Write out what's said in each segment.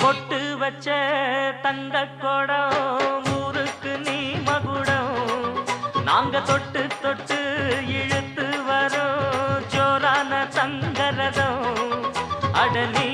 பொட்டு வச்ச தந்த குடம் ஊருக்கு நீ மகுடம். நாங்க தொட்டு தொட்டு இழுத்து வரோம் ஜோரான தங்கரதம் அட நீ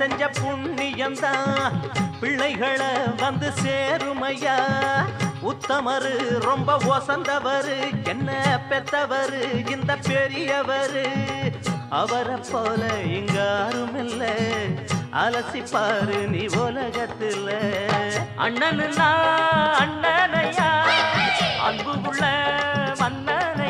செஞ்ச புண்ணியம்தான். பிள்ளைகளை வந்து சேருமையா? உத்தமரு ரொம்ப ஒசந்தவரு. என்ன பெத்தவரு? இந்த பெரியவரு. அவரை போல இங்க யாரும் அலசி பாரு நீ உலகத்துல. அண்ணனுன்னா அண்ணனையா? அன்பு உள்ள மன்னனை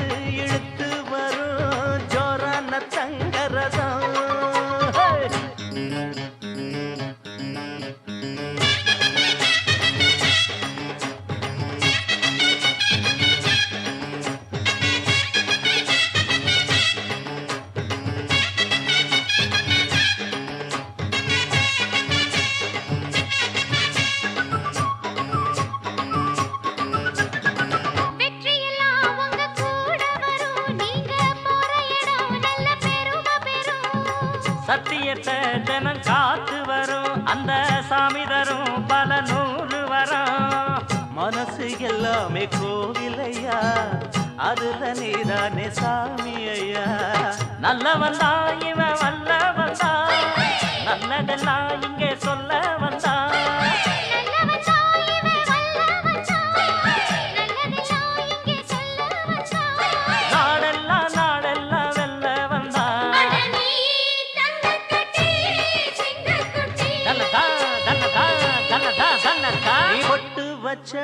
சத்தியத்தை தினம் காத்து வரும். அந்த சாமி தரும் பல நூறு வரும். மனசு எல்லாமே கோவிலையா? அதுல நீதானே சாமி ஐயா? நல்லவன் தான் இவன் வச்ச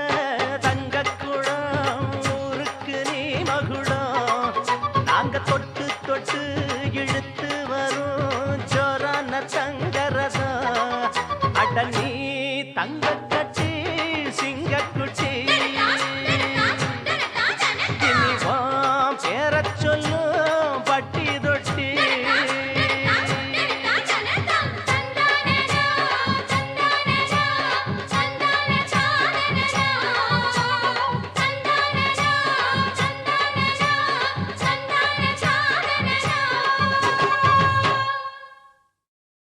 தங்க குடம் ஊருக்கு நீ மகுடம். நாங்க தொட்டு தொட்டு